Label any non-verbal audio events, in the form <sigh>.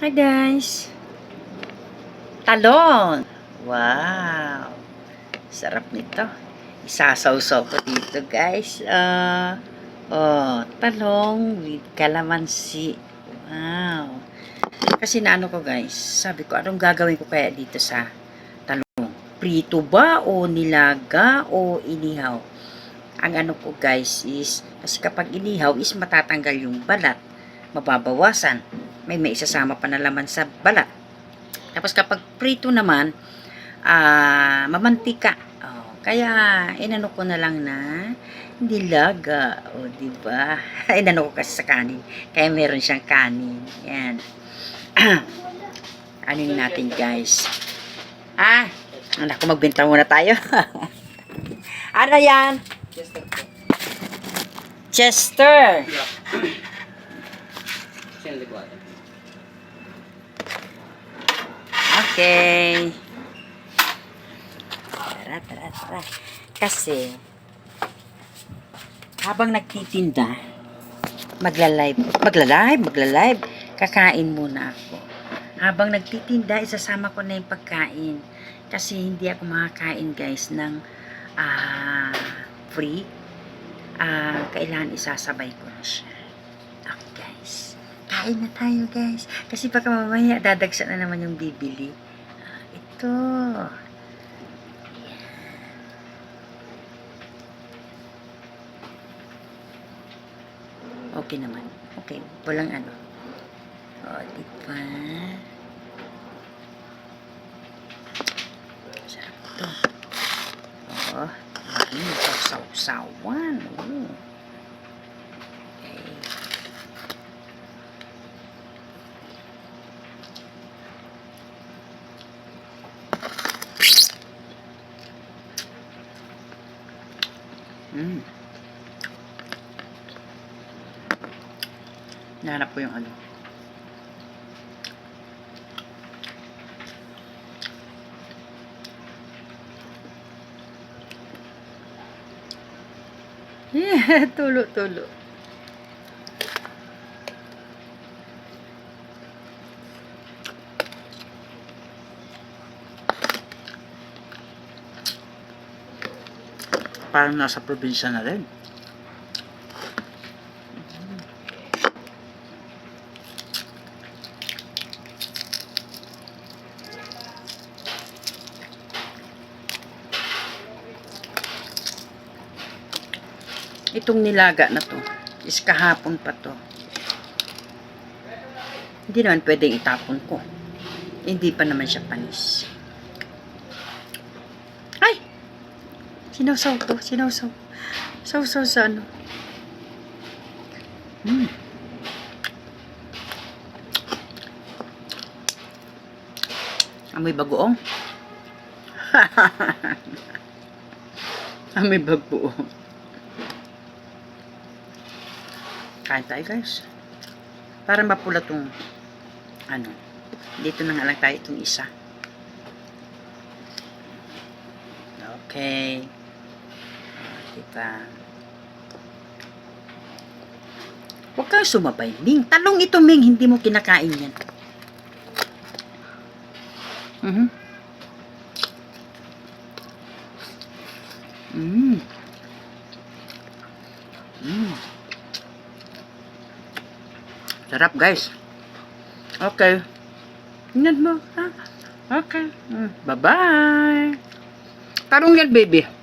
Hi guys! Talon! Wow! Sarap nito. Isasawsaw ko dito guys. Ah, oh, talong with calamansi. Wow! Kasi naano ko guys, sabi ko anong gagawin ko kaya dito sa talong? Prito ba o nilaga o inihaw? Ang ano ko guys is, kasi kapag inihaw is matatanggal yung balat, mababawasan may may isasama pa na laman sa balat. Tapos kapag prito naman, ah mamantika. Oh, kaya inano ko na lang na nilaga, o oh, di ba? <laughs> inano ko kasi sa kanin. Kaya meron siyang kanin. Yan. <clears throat> ano natin, guys? Ah, anak ko magbenta muna tayo. <laughs> ano yan? Chester po. Chester. <clears throat> Siya yung likwado. Okay. Tara, tara, tara. Kasi, habang nagtitinda, magla-live, magla-live, magla-live, kakain muna ako. Habang nagtitinda, isasama ko na yung pagkain. Kasi hindi ako makakain, guys, ng ah, free. Ah, kailangan isasabay ko na siya. Okay, guys. Kain na tayo, guys. Kasi baka mamaya dadagsa na naman yung bibili. Ito. Okay naman. Okay. Walang ano. O, di ba? Sarap ito. Oo. Mahin. Sausawan. Oo. Okay. Mm. Nahanap ko yung ano. <laughs> Yeah, tulo, Parang nasa probinsya na rin. Itong nilaga na to, is kahapon pa to. Hindi naman pwedeng itapon ko. Hindi pa naman siya panis. Sinawsaw to, sinawsaw. Sawsaw sa ano. Hmm. Amoy bagoong. <laughs> Amoy bagoong. Kain tayo guys. Para mapula tong ano. Dito na nga lang tayo itong isa. Okay. Diba? Huwag kang sumabay, Ming. Talong ito, Ming. Hindi mo kinakain yan. Mhm. Mm. Mm. Sarap, guys. Okay. Tingnan mo, ha? Okay. Mm. Bye-bye. Tarong yan, baby.